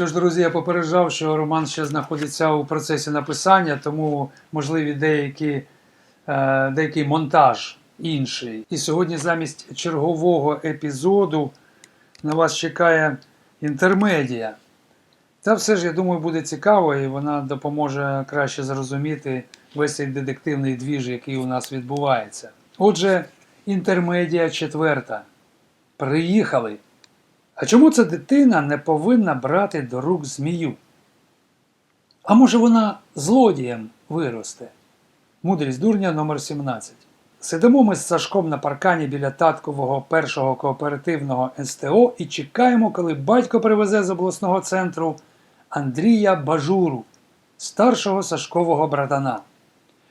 Що ж, друзі, я попереджав, що роман ще знаходиться у процесі написання, тому можливі деякі, е, деякий монтаж інший. І сьогодні замість чергового епізоду на вас чекає інтермедія. Та все ж, я думаю, буде цікаво, і вона допоможе краще зрозуміти весь цей детективний двіж, який у нас відбувається. Отже, інтермедія четверта. Приїхали. А чому ця дитина не повинна брати до рук змію? А може вона злодієм виросте? Мудрість дурня номер 17. Сидимо ми з Сашком на паркані біля таткового першого кооперативного СТО і чекаємо, коли батько привезе з обласного центру Андрія Бажуру, старшого Сашкового братана.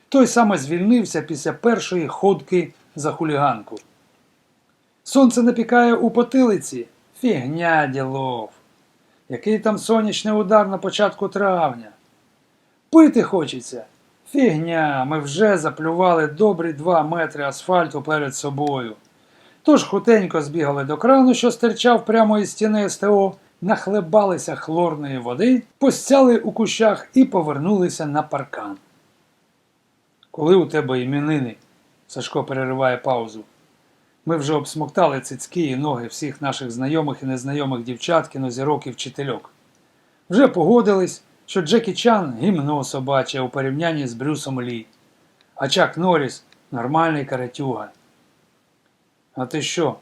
Той саме звільнився після першої ходки за хуліганку. Сонце напікає у потилиці. Фігня ділов. Який там сонячний удар на початку травня. Пити хочеться. Фігня, ми вже заплювали добрі два метри асфальту перед собою. Тож хутенько збігали до крану, що стирчав прямо із стіни СТО, нахлебалися хлорної води, постяли у кущах і повернулися на паркан. Коли у тебе іменини? Сашко перериває паузу. Ми вже обсмоктали цицьки і ноги всіх наших знайомих і незнайомих дівчат, кінозірок і вчительок. Вже погодились, що Джекі Чан гімно собаче у порівнянні з Брюсом Лі, а Чак Норріс нормальний каратюга. А ти що?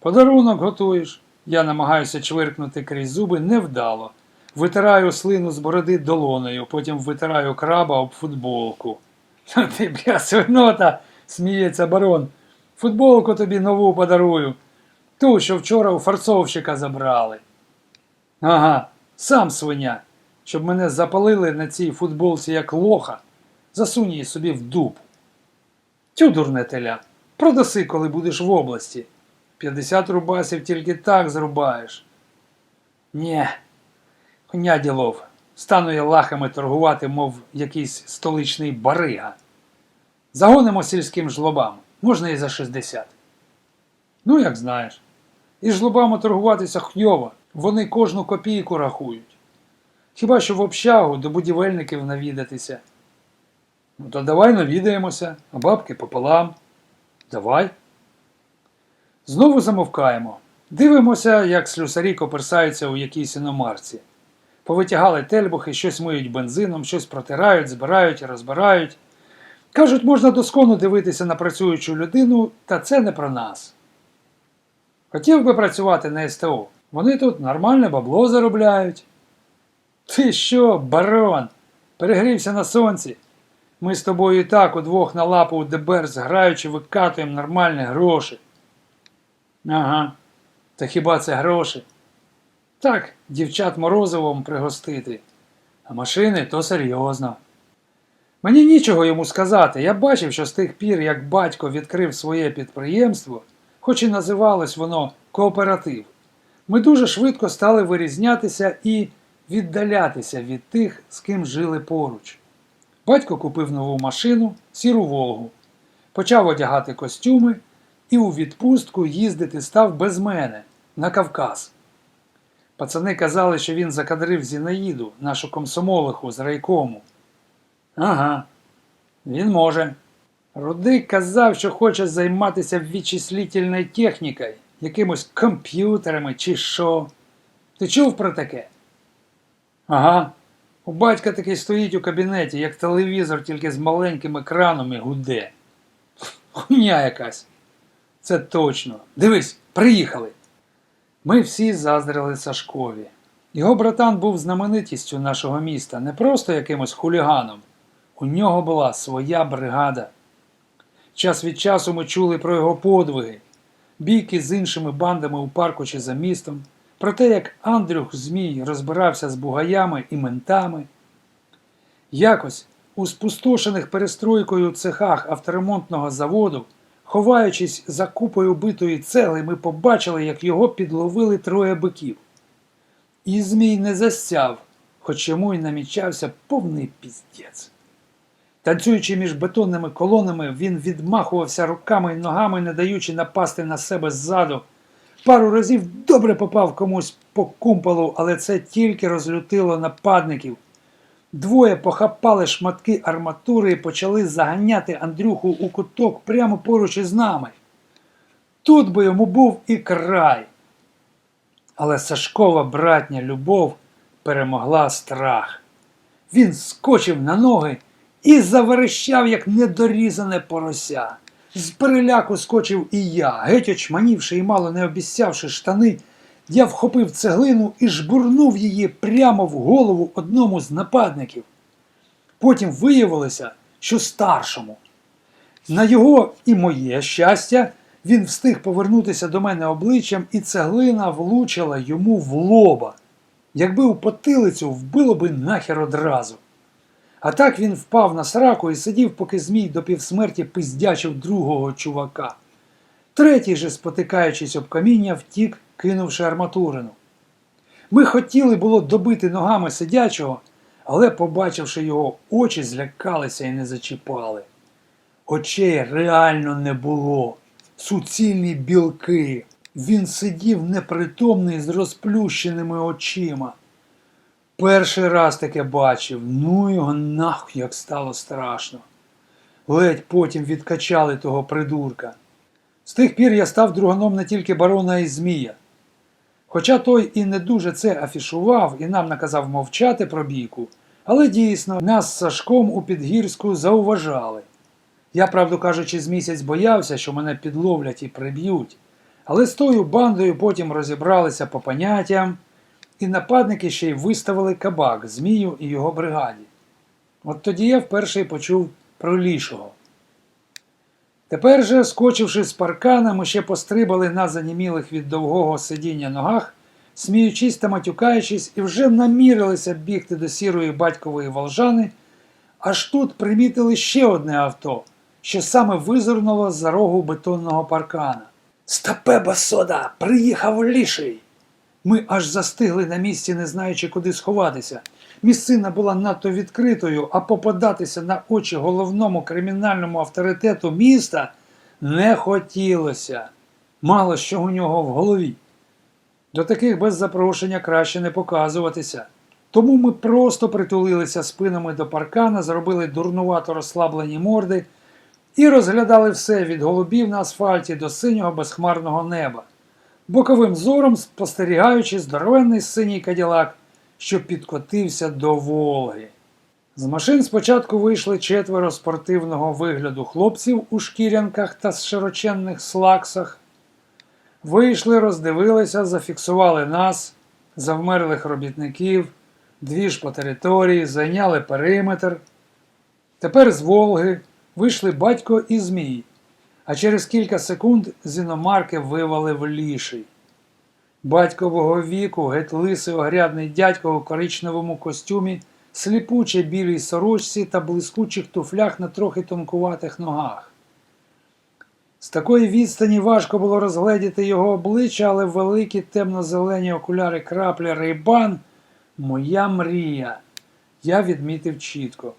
Подарунок готуєш? Я намагаюся чвиркнути крізь зуби невдало. Витираю слину з бороди долонею, потім витираю краба об футболку. Ти бля свинота, сміється барон. Футболку тобі нову подарую. Ту, що вчора у фарцовщика забрали. Ага, сам свиня. Щоб мене запалили на цій футболці як лоха, засунь її собі в дупу. Тю, дурне теля, продаси, коли будеш в області. 50 рубасів тільки так зрубаєш. Нє, коня ділов. Стану я лахами торгувати, мов якийсь столичний барига. Загонимо сільським жлобам, можна і за 60. Ну, як знаєш. І жлобами торгуватися хйово, вони кожну копійку рахують. Хіба що в общагу до будівельників навідатися. Ну, то давай навідаємося, а бабки пополам. Давай. Знову замовкаємо. Дивимося, як слюсарі коперсаються у якійсь іномарці. Повитягали тельбухи, щось миють бензином, щось протирають, збирають розбирають. Кажуть, можна доскону дивитися на працюючу людину, та це не про нас. Хотів би працювати на СТО. Вони тут нормальне бабло заробляють. Ти що, барон? Перегрівся на сонці. Ми з тобою і так удвох на лапу у ДБР зграючи викатуємо нормальні гроші. Ага, та хіба це гроші? Так, дівчат морозивом пригостити, а машини то серйозно. Мені нічого йому сказати. Я бачив, що з тих пір, як батько відкрив своє підприємство, хоч і називалось воно кооператив, ми дуже швидко стали вирізнятися і віддалятися від тих, з ким жили поруч. Батько купив нову машину, сіру Волгу, почав одягати костюми і у відпустку їздити став без мене на Кавказ. Пацани казали, що він закадрив Зінаїду, нашу комсомолиху з райкому. Ага, він може. Рудий казав, що хоче займатися вичислительною технікою, якимось комп'ютерами чи що. Ти чув про таке? Ага. У батька такий стоїть у кабінеті, як телевізор, тільки з маленьким екраном і гуде. Хуйня якась. Це точно. Дивись, приїхали. Ми всі заздрили Сашкові. Його братан був знаменитістю нашого міста, не просто якимось хуліганом. У нього була своя бригада. Час від часу ми чули про його подвиги, бійки з іншими бандами у парку чи за містом, про те, як Андрюх Змій розбирався з бугаями і ментами. Якось у спустошених перестройкою цехах авторемонтного заводу, ховаючись за купою битої цегли, ми побачили, як його підловили троє биків. І Змій не засяв, хоч йому й намічався повний піздець. Танцюючи між бетонними колонами, він відмахувався руками й ногами, не даючи напасти на себе ззаду, пару разів добре попав комусь по кумполу, але це тільки розлютило нападників. Двоє похапали шматки арматури і почали заганяти Андрюху у куток прямо поруч із нами. Тут би йому був і край. Але Сашкова братня любов перемогла страх. Він скочив на ноги і заверещав, як недорізане порося. З переляку скочив і я, геть очманівши і мало не обіцявши штани, я вхопив цеглину і жбурнув її прямо в голову одному з нападників. Потім виявилося, що старшому. На його і моє щастя, він встиг повернутися до мене обличчям, і цеглина влучила йому в лоба. Якби у потилицю вбило би нахер одразу. А так він впав на сраку і сидів, поки змій до півсмерті пиздячив другого чувака. Третій же, спотикаючись об каміння, втік, кинувши арматурину. Ми хотіли було добити ногами сидячого, але, побачивши його очі, злякалися і не зачіпали. Очей реально не було. Суцільні білки. Він сидів непритомний з розплющеними очима. Перший раз таке бачив, ну його нахуй як стало страшно. Ледь потім відкачали того придурка. З тих пір я став друганом не тільки барона і Змія. Хоча той і не дуже це афішував і нам наказав мовчати про бійку, але дійсно нас з Сашком у Підгірську зауважали. Я, правду кажучи, з місяць боявся, що мене підловлять і приб'ють, але з тою бандою потім розібралися по поняттям, і нападники ще й виставили кабак Змію і його бригаді. От тоді я вперше почув про лішого. Тепер же, скочивши з паркана, ми ще пострибали на занімілих від довгого сидіння ногах, сміючись та матюкаючись, і вже намірилися бігти до сірої батькової волжани, аж тут примітили ще одне авто, що саме визирнуло з-за рогу бетонного паркана. Стапе басода! Приїхав ліший! Ми аж застигли на місці, не знаючи, куди сховатися. Місцина була надто відкритою, а попадатися на очі головному кримінальному авторитету міста не хотілося. Мало що у нього в голові. До таких без запрошення краще не показуватися. Тому ми просто притулилися спинами до паркана, зробили дурнувато розслаблені морди і розглядали все від голубів на асфальті до синього безхмарного неба боковим зором спостерігаючи здоровенний синій каділак, що підкотився до Волги. З машин спочатку вийшли четверо спортивного вигляду хлопців у шкірянках та широченних слаксах. Вийшли, роздивилися, зафіксували нас, завмерлих робітників, дві ж по території, зайняли периметр. Тепер з Волги вийшли батько і Змій а через кілька секунд з іномарки вивалив ліший. Батькового віку, геть лисий огрядний дядько у коричневому костюмі, сліпуче білій сорочці та блискучих туфлях на трохи тонкуватих ногах. З такої відстані важко було розгледіти його обличчя, але великі темно-зелені окуляри крапля Рейбан моя мрія. Я відмітив чітко.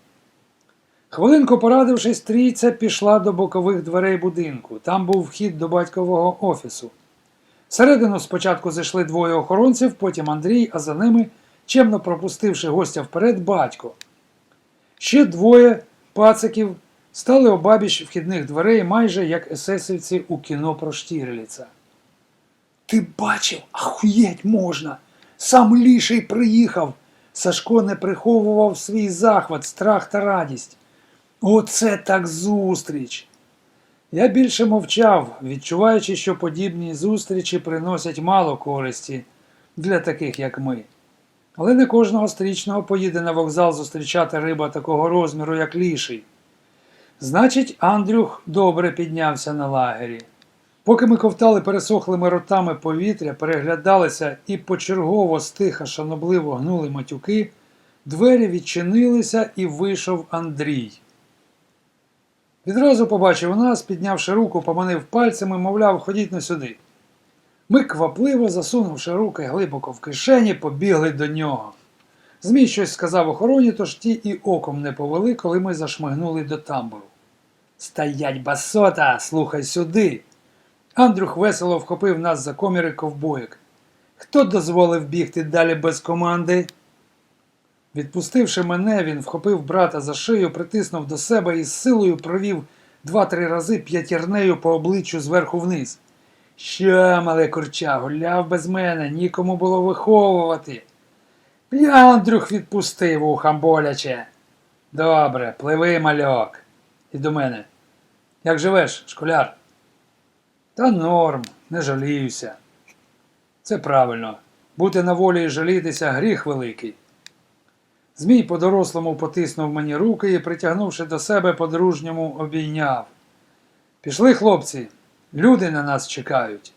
Хвилинку порадившись, трійця пішла до бокових дверей будинку. Там був вхід до батькового офісу. Всередину спочатку зайшли двоє охоронців, потім Андрій, а за ними, чемно пропустивши гостя вперед, батько. Ще двоє пациків стали обабіч вхідних дверей, майже як есесівці у кіно про Штірліца. Ти бачив, ахуєть можна! Сам ліший приїхав. Сашко не приховував свій захват, страх та радість. Оце так зустріч! Я більше мовчав, відчуваючи, що подібні зустрічі приносять мало користі для таких, як ми. Але не кожного стрічного поїде на вокзал зустрічати риба такого розміру, як ліший. Значить, Андрюх добре піднявся на лагері. Поки ми ковтали пересохлими ротами повітря, переглядалися і почергово стиха шанобливо гнули матюки, двері відчинилися і вийшов Андрій. Відразу побачив нас, піднявши руку, поманив пальцями, мовляв, ходіть на сюди. Ми квапливо, засунувши руки глибоко в кишені, побігли до нього. Змій щось сказав охороні, тож ті і оком не повели, коли ми зашмигнули до тамбуру. Стоять басота, слухай сюди. Андрюх весело вхопив нас за коміри ковбоїк. Хто дозволив бігти далі без команди? Відпустивши мене, він вхопив брата за шию, притиснув до себе і з силою провів два-три рази п'ятірнею по обличчю зверху вниз. Що, мале курча, гуляв без мене, нікому було виховувати. Я Андрюх відпустив ухам боляче. Добре, пливи, мальок. І до мене. Як живеш, школяр? Та норм, не жаліюся. Це правильно. Бути на волі і жалітися гріх великий. Змій по-дорослому потиснув мені руки і, притягнувши до себе, по-дружньому обійняв. Пішли, хлопці, люди на нас чекають.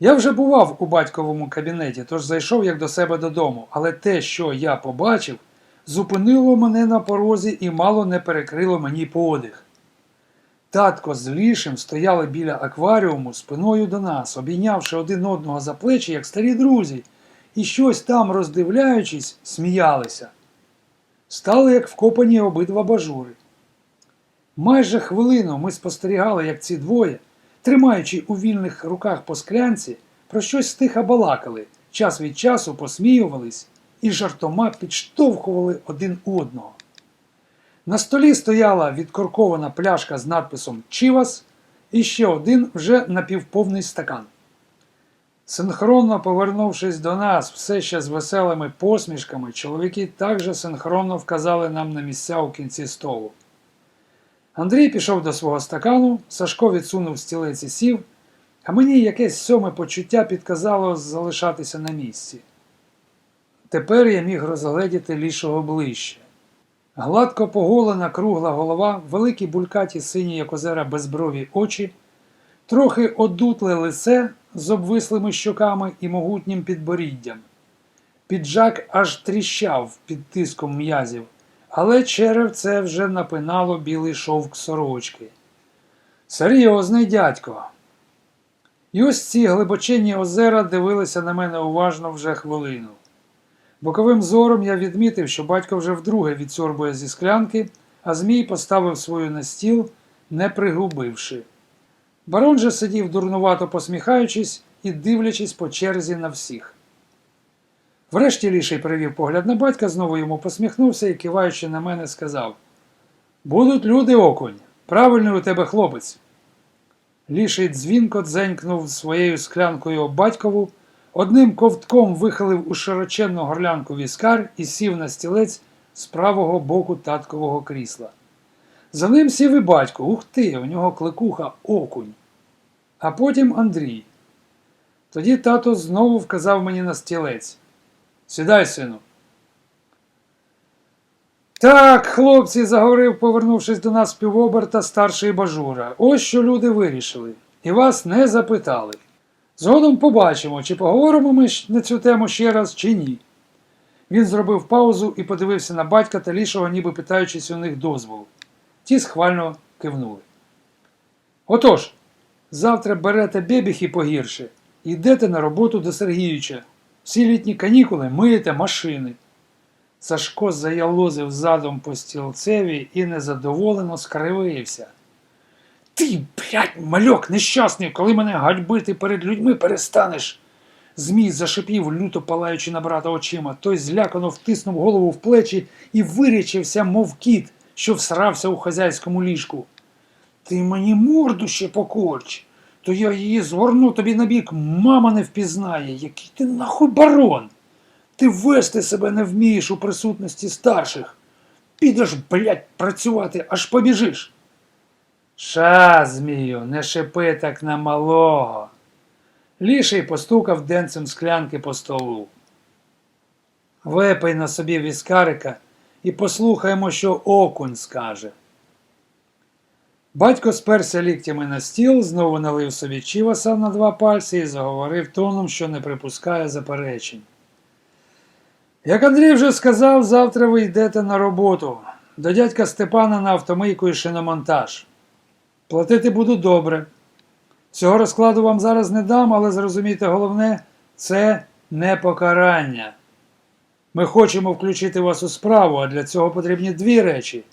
Я вже бував у батьковому кабінеті, тож зайшов як до себе додому, але те, що я побачив, зупинило мене на порозі і мало не перекрило мені подих. Татко з Лішим стояли біля акваріуму спиною до нас, обійнявши один одного за плечі, як старі друзі, і щось там, роздивляючись, сміялися. Стали як вкопані обидва бажури. Майже хвилину ми спостерігали, як ці двоє, тримаючи у вільних руках по склянці, про щось стиха балакали, час від часу посміювались і жартома підштовхували один одного. На столі стояла відкоркована пляшка з надписом Чівас і ще один вже напівповний стакан. Синхронно повернувшись до нас, все ще з веселими посмішками, чоловіки також синхронно вказали нам на місця у кінці столу. Андрій пішов до свого стакану, Сашко відсунув стілець і сів, а мені якесь сьоме почуття підказало залишатися на місці. Тепер я міг розгледіти лішого ближче. Гладко поголена кругла голова, великі булькаті сині, як озера безброві очі, трохи одутле лице з обвислими щоками і могутнім підборіддям. Піджак аж тріщав під тиском м'язів, але черев це вже напинало білий шовк сорочки. Серйозний дядько. І ось ці глибоченні озера дивилися на мене уважно вже хвилину. Боковим зором я відмітив, що батько вже вдруге відсорбує зі склянки, а Змій поставив свою на стіл, не пригубивши. Барон же сидів дурнувато посміхаючись і дивлячись по черзі на всіх. Врешті ліший перевів погляд на батька, знову йому посміхнувся і, киваючи на мене, сказав: Будуть люди окунь, правильний у тебе хлопець. Ліший дзвінко дзенькнув своєю склянкою батькову, одним ковтком вихилив у широченну горлянку віскар і сів на стілець з правого боку таткового крісла. За ним сів і батько, ух ти, у нього кликуха окунь. А потім Андрій. Тоді тато знову вказав мені на стілець. Сідай, сину. Так, хлопці, заговорив, повернувшись до нас півоберта старший бажура. Ось що люди вирішили. І вас не запитали. Згодом побачимо, чи поговоримо ми на цю тему ще раз, чи ні. Він зробив паузу і подивився на батька та лішого, ніби питаючись у них дозволу. Ті схвально кивнули. Отож, завтра берете бебіхи погірше йдете на роботу до Сергійовича. Всі літні канікули миєте машини. Сашко заялозив задом по стілцеві і незадоволено скривився. Ти, блядь, мальок нещасний, коли мене гальбити перед людьми перестанеш. Змій зашипів, люто палаючи на брата очима. Той злякано втиснув голову в плечі і вирячився, мов кіт, що всрався у хазяйському ліжку. Ти мені морду ще покорч, то я її згорну тобі на бік, мама не впізнає, який ти нахуй барон. Ти вести себе не вмієш у присутності старших. Підеш, блядь, працювати, аж побіжиш. Ша, змію, не шипи так на малого. Ліший постукав денцем склянки по столу. Випий на собі віскарика і послухаємо, що окунь скаже. Батько сперся ліктями на стіл, знову налив собі чіваса на два пальці і заговорив тоном, що не припускає заперечень. Як Андрій вже сказав, завтра ви йдете на роботу до дядька Степана на автомийку і шиномонтаж. Платити буду добре. Цього розкладу вам зараз не дам, але зрозумійте головне, це не покарання. Ми хочемо включити вас у справу, а для цього потрібні дві речі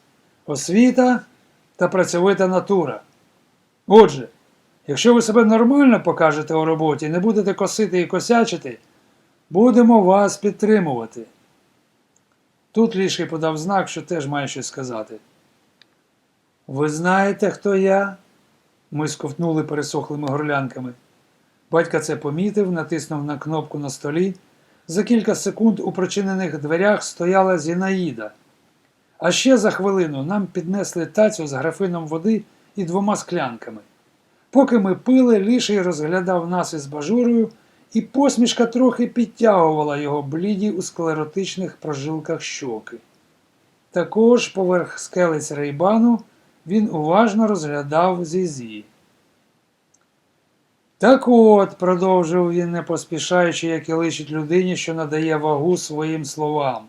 освіта та працьовита натура. Отже, Якщо ви себе нормально покажете у роботі, не будете косити і косячити, будемо вас підтримувати. Тут ліший подав знак, що теж має щось сказати. Ви знаєте, хто я? Ми сковтнули пересохлими горлянками. Батька це помітив, натиснув на кнопку на столі. За кілька секунд у прочинених дверях стояла Зінаїда. А ще за хвилину нам піднесли тацю з графином води і двома склянками. Поки ми пили, ліший розглядав нас із бажурою, і посмішка трохи підтягувала його бліді у склеротичних прожилках щоки. Також поверх скелець рейбану він уважно розглядав Зізі. Так от, продовжив він, не поспішаючи, як і личить людині, що надає вагу своїм словам.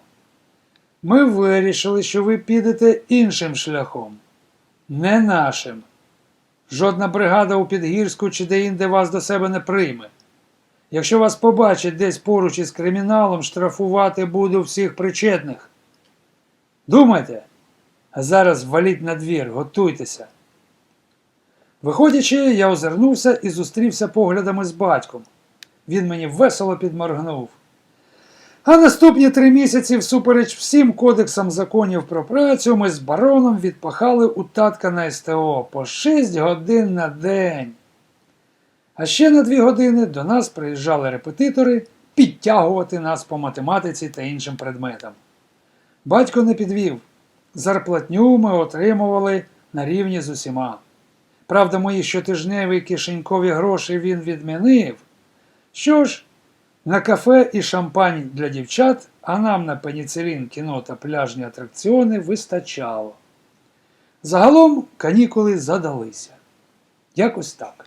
Ми вирішили, що ви підете іншим шляхом, не нашим. Жодна бригада у Підгірську чи де-інде вас до себе не прийме. Якщо вас побачать десь поруч із криміналом, штрафувати буду всіх причетних. Думайте, а зараз валіть на двір, готуйтеся. Виходячи, я озирнувся і зустрівся поглядами з батьком. Він мені весело підморгнув. А наступні три місяці, всупереч всім кодексам законів про працю, ми з бароном відпахали у татка на СТО по 6 годин на день. А ще на дві години до нас приїжджали репетитори підтягувати нас по математиці та іншим предметам. Батько не підвів. Зарплатню ми отримували на рівні з усіма. Правда, мої щотижневі кишенькові гроші він відмінив. Що ж, на кафе і шампань для дівчат, а нам на пеніцилін, кіно та пляжні атракціони вистачало. Загалом канікули задалися. Якось так.